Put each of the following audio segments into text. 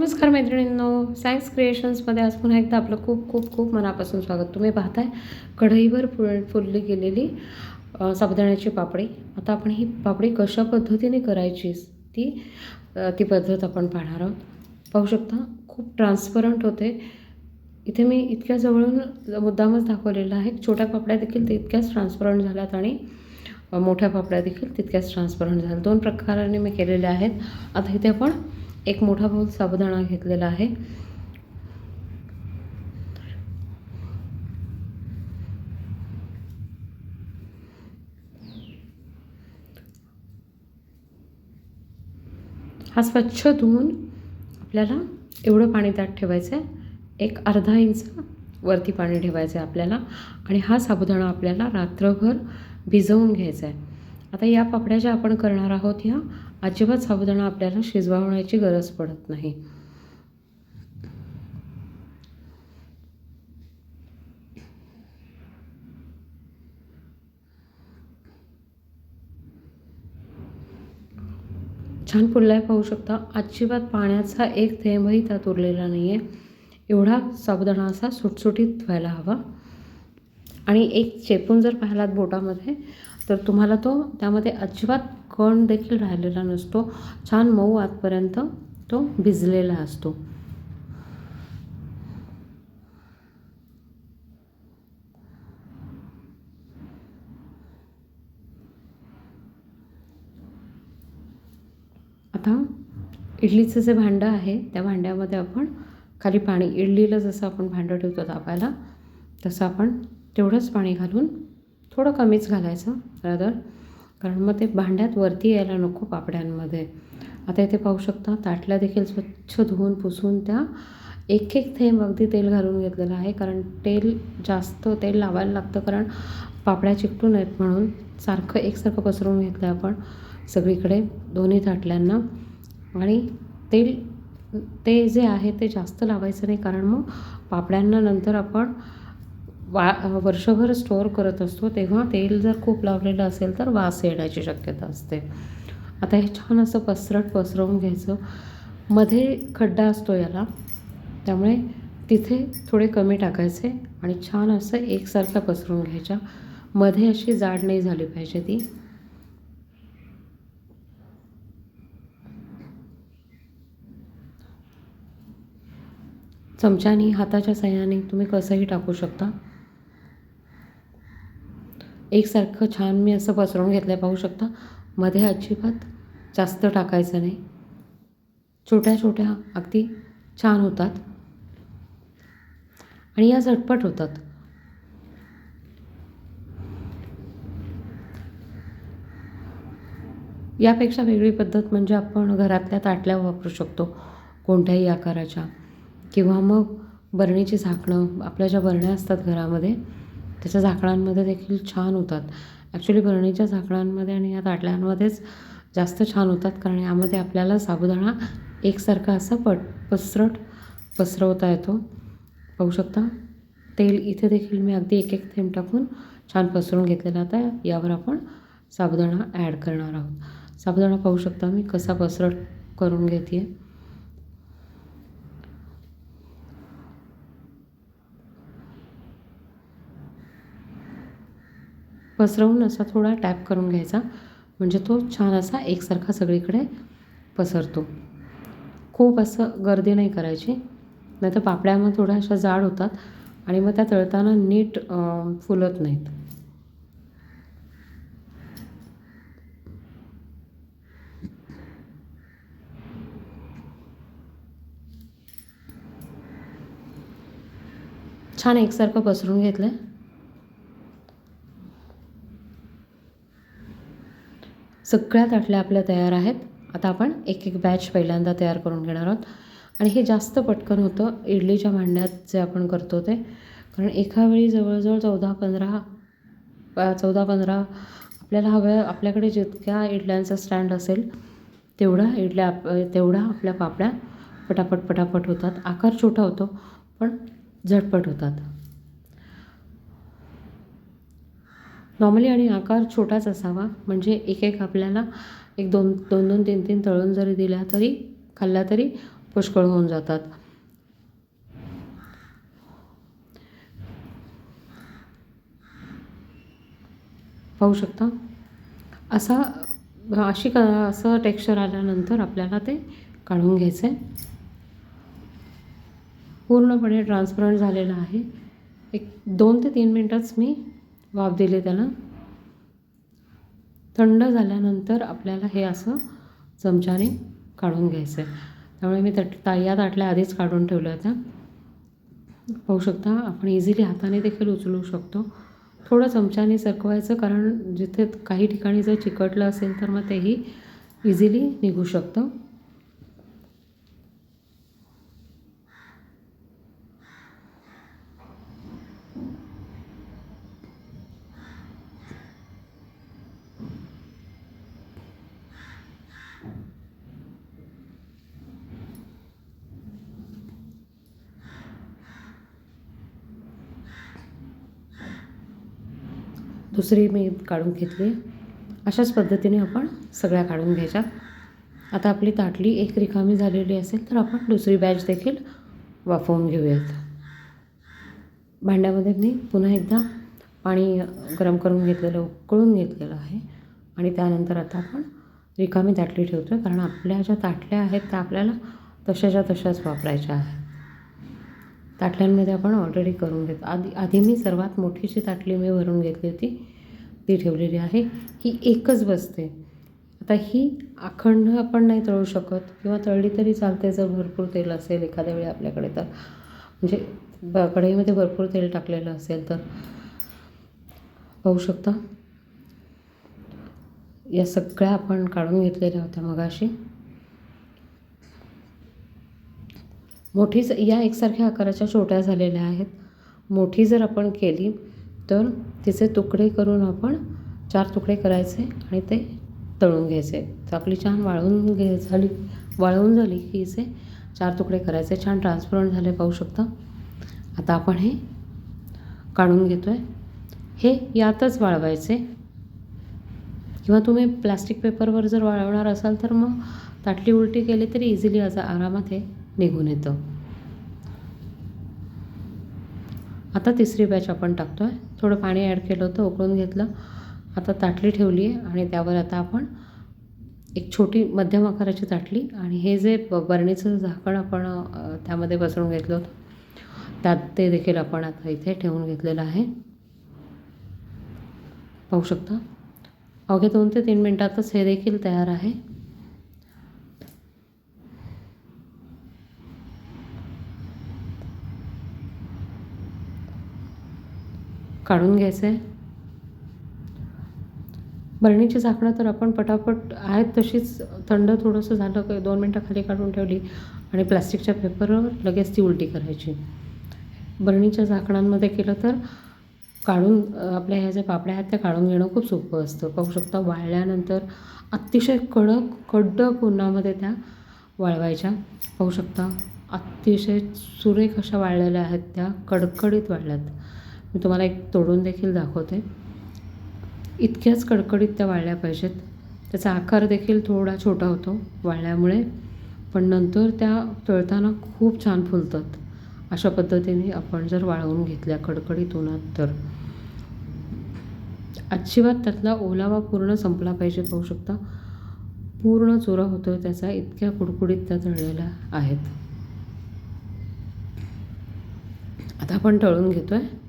नमस्कार मैत्रिणींनो सायन्स क्रिएशन्समध्ये आज पुन्हा एकदा आपलं खूप खूप खूप मनापासून स्वागत. तुम्ही पाहताय कढईवर फुल फुलली गेलेली साबुदाण्याची पापडी. आता आपण ही पापडी कशा पद्धतीने करायची ती ती पद्धत आपण पाहणार आहोत. पाहू शकता खूप ट्रान्सपरंट होते. इथे मी इतक्या जवळून मुद्दामच दाखवलेलं आहे. छोट्या पापड्या देखील तितक्याच ट्रान्सपरंट झाल्यात आणि मोठ्या पापड्या देखील तितक्याच ट्रान्सपरंट झाल्या दोन प्रकाराने मी केलेल्या आहेत. आता इथे आपण एक मोठा बाऊल साबुदाणा घेतलेला आहे. हा स्वच्छ धुवून आपल्याला एवढं पाणी त्यात ठेवायचं आहे एक अर्धा इंच वरती पाणी ठेवायचं आहे आपल्याला आणि हा साबुदाणा आपल्याला रात्रभर भिजवून घ्यायचा आहे आता या पापड्या ज्या आपण करणार आहोत ह्या अजिबात साबुदाणा आपल्याला शिजवावण्याची गरज पडत नाही. छान फुललाय पाहू शकता. अजिबात पाण्याचा एक थेंबही त्यात उरलेला नाही आहे एवढा साबुदाणा असा सुटसुटीत व्हायला हवा. आणि एक चेपून जर पाहिलात बोटामध्ये तर तुम्हाला तो त्यामध्ये अजिबात कण देखील राहिलेला नसतो. छान मऊ आतपर्यंत तो भिजलेला असतो. आता इडलीचं जे भांडं आहे त्या भांड्यामध्ये आपण खाली पाणी इडलीला जसं आपण भांडं ठेवतो तापायला तसं आपण तेवढंच पाणी घालून थोडं कमीच घालायचं रादर कारण मग ते भांड्यात वरती यायला नको पापड्यांमध्ये. आता इथे पाहू शकता ताटल्या देखील स्वच्छ धुवून पुसून त्या एक एक थेंब अगदी तेल घालून घेतलेलं आहे. कारण तेल जास्त तेल लावायला लागतं कारण पापड्या चिकटू नयेत म्हणून सारखं एकसारखं पसरवून घेतलं आहे आपण सगळीकडे दोन्ही ताटल्यांना. आणि तेल ते जे आहे ते जास्त लावायचं नाही कारण मग पापड्यांना नंतर आपण वा वर्षभर स्टोअर करत असतो तेव्हा तेल जर खूप लावलेलं असेल तर वास येण्याची शक्यता असते. आता हे छान असं पसरट पसरवून घ्यायचं. मध्ये खड्डा असतो याला त्यामुळे तिथे थोडे कमी टाकायचे आणि छान असं एकसारखं पसरवून घ्यायच्या. मध्ये अशी जाड नाही झाली पाहिजे ती. चमच्यानी हाताच्या सहाय्याने तुम्ही कसंही टाकू शकता. एकसारखं छान मी असं पसरवून घेतलं आहे पाहू शकता. मध्ये अजिबात जास्त टाकायचं नाही. छोट्या छोट्या अगदी छान होतात. आणि या झटपट होतात. यापेक्षा वेगळी पद्धत म्हणजे आपण घरातल्या ताटल्या वापरू शकतो कोणत्याही आकाराच्या. किंवा मग बरणीची झाकणं आपल्या ज्या बरण्या असतात घरामध्ये त्याच्या झाकणांमध्ये देखील छान होतात. ॲक्च्युली बरणीच्या झाकणांमध्ये आणि या ताटल्यांमध्येच जास्त छान होतात कारण यामध्ये आपल्याला साबुदाणा एकसारखा असा पट पसरट पसरवता येतो. पाहू शकता? तेल इथे देखील मी अगदी एक एक थेंब टाकून छान पसरून घेतलेला आता यावर आपण साबुदाणा ॲड करणार आहोत. साबुदाणा पाहू शकता मी कसा पसरट करून घेते आहे पसरवून असा थोडा टॅप करून घ्यायचा. म्हणजे तो छान असा एकसारखा सगळीकडे पसरतो. खूप असं गर्दी नाही करायची. नाही तर पापड्या मग थोड्या अशा जाड होतात आणि मग त्या तळताना नीट फुलत नाहीत. छान एकसारखं पसरून घेतलं आहे सगळ्या ताटल्या आपल्या तयार आहेत. आता आपण एक एक बॅच पहिल्यांदा तयार करून घेणार आहोत. आणि हे जास्त पटकन होतं. इडलीच्या भांड्यात जे आपण करतो ते. कारण एका वेळी जवळजवळ चौदा पंधरा चौदा पंधरा आपल्याला हव्या आपल्याकडे जितक्या इडल्यांचा स्टँड असेल तेवढा इडल्या आप तेवढा आपल्या पापड्या पटापट पटापट होतात. आकार छोटा होतो पण झटपट होतात. नॉर्मली आणि आकार छोटाच असावा. म्हणजे एक एक आपल्याला एक दोन दोन दोन तीन तीन तळून जरी दिल्या तरी खाल्ला तरी पुष्कळ होऊन जातात. पाहू शकता? असा अशी क असं टेक्स्चर आल्यानंतर आपल्याला ते काढून घ्यायचं आहे पूर्णपणे ट्रान्सपरंट झालेलं आहे. एक दोन ते तीन मिनटंच मी वाफ दिले त्याला थंड झाल्यानंतर आपल्याला हे असं चमच्याने काढून घ्यायचं आहे त्यामुळे मी तट ता या ताटल्या आधीच काढून ठेवल्या होत्या. पाहू शकता आपण इझिली हाताने देखील उचलू शकतो. थोडं चमच्याने सरकवायचं कारण जिथे काही ठिकाणी जर चिकटलं असेल तर मग तेही इझिली निघू शकतं. दुसरी मी काढून घेतली. अशाच पद्धतीने आपण सगळ्या काढून घ्यायच्या. आता आपली ताटली एक रिकामी झालेली असेल तर आपण दुसरी बॅच देखील वाफवून घेऊयात. भांड्यामध्ये मी पुन्हा एकदा पाणी गरम करून घेतलेलं उकळून घेतलेलं आहे. आणि त्यानंतर आता आपण रिकामी ताटली ठेवतो कारण आपल्या ज्या ताटल्या आहेत त्या आपल्याला तशाच्या तशाच वापरायच्या आहेत. ताटल्यांमध्ये आपण ऑलरेडी करून घेतो आधी आधी मी सर्वात मोठीशी ताटली मी भरून घेतली होती. ती ठेवलेली आहे. ही एकच बसते. आता ही अखंड आपण नाही तळू शकत किंवा तळली तरी चालते जर भरपूर तेल असेल एखाद्या वेळी आपल्याकडे तर. म्हणजे ब कढईमध्ये भरपूर तेल टाकलेलं असेल तर. पाहू शकता. या सगळ्या आपण काढून घेतलेल्या होत्या मगाशी. मोठीच या एकसारख्या आकाराच्या छोट्या झालेल्या आहेत. मोठी जर आपण केली तर तिचे तुकडे करून आपण चार तुकडे करायचे आणि ते तळून घ्यायचे. तर आपली छान वाळवून घे झाली वाळवून झाली की हिचे चार तुकडे करायचे. छान ट्रान्सपरंट झाले पाहू शकता. आता आपण हे काढून घेतो आहे हे यातच वाळवायचे. किंवा तुम्ही प्लास्टिक पेपरवर जर वाळवणार असाल तर मग ताटली उलटी केली तरी इझिली असं आरामात हे निघून येतं. आता तिसरी बॅच आपण टाकतो आहे थोडं पाणी ॲड केलं होतं उकळून घेतलं. आता ताटली ठेवली आहे आणि त्यावर आता आपण एक छोटी मध्यम आकाराची ताटली आणि हे जे ब बरणीचं झाकण आपण त्यामध्ये बसवून घेतलं होतं त्यात ते देखील आपण आता इथे ठेवून घेतलेलं आहे. पाहू शकता? अवघ्या दोन ते तीन मिनटातच हे देखील तयार आहे. काढून घ्यायचं. आहे बरणीची झाकणं तर आपण पटापट आहेत तशीच. थंड थोडंसं झालं की दोन मिनटं खाली काढून ठेवली आणि प्लास्टिकच्या पेपरवर लगेच ती उलटी करायची. बरणीच्या झाकणांमध्ये केलं तर काढून आपल्या ह्या ज्या पापड्या आहेत त्या काढून घेणं खूप सोपं असतं. पाहू शकता वाळल्यानंतर अतिशय कडक कडक उन्हामध्ये त्या वाळवायच्या. पाहू शकता अतिशय सुरेख अशा वाळलेल्या आहेत त्या कडकडीत वाळल्यात. मी तुम्हाला एक तोडून देखील दाखवते. इतक्याच कडकडीत त्या वाळल्या पाहिजेत. त्याचा आकार देखील थोडा छोटा होतो वाळल्यामुळे पण नंतर त्या तळताना खूप छान फुलतात. अशा पद्धतीने आपण जर वाळवून घेतल्या कडकडीत उन्हात तर. अजिबात त्यातला ओलावा पूर्ण संपला पाहिजे पाहू शकता. पूर्ण चुरा होतो त्याचा इतक्या कुडकुडीत त्या तळलेल्या आहेत. आता आपण तळून घेतो आहे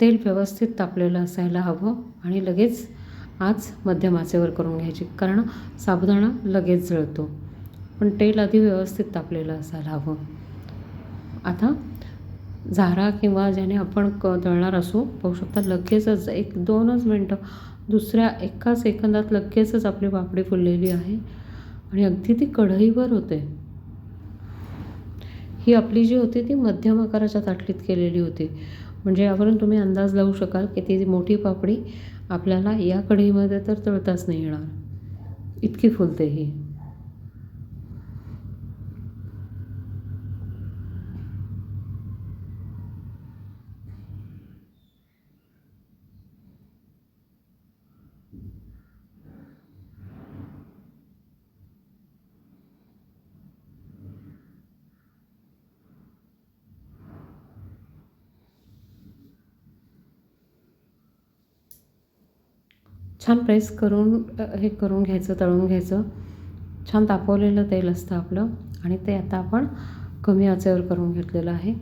तेल व्यवस्थित तापलेलं असायला हवं आणि लगेच आज मध्यम आचेवर करून घ्यायची कारण साबुदाणा लगेच जळतो. पण तेल आधी व्यवस्थित तापलेलं असायला हवं. आता झारा किंवा ज्याने आपण क दळणार असू पाहू शकता लगेचच एक दोनच मिनटं दुसऱ्या एका सेकंदात लगेचच आपली पापडी फुललेली आहे आणि अगदी ती कढईवर होते. ही आपली जी होती ती मध्यम आकाराच्या ताटलीत केलेली होती. म्हणजे यावरून तुम्ही अंदाज लावू शकाल की ती मोठी पापडी आपल्याला या कढईमध्ये तर तळताच नाही येणार. इतकी फुलते ही. छान प्रेस करून हे करून घ्यायचं तळून घ्यायचं. छान तापवलेलं तेल असतं आपलं आणि ते आता आपण कमी आचेवर करून घेतलेलं आहे.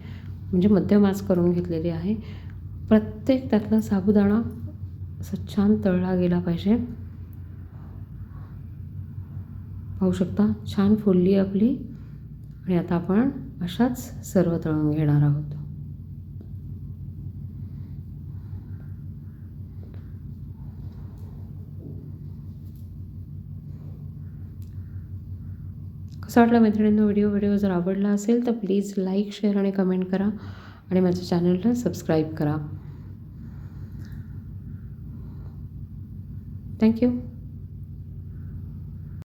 म्हणजे मध्यम आच करून घेतलेली आहे. प्रत्येक त्यातला साबुदाणा असं छान तळला गेला पाहिजे. पाहू शकता छान फुलली आपली. आणि आता आपण अशाच सर्व तळून घेणार आहोत. कसं वाटलं मैत्रिणींनो व्हिडिओ व्हिडिओ जर आवडला असेल तर प्लीज लाईक शेअर आणि कमेंट करा आणि माझ्या चॅनलला सबस्क्राईब करा. थँक्यू.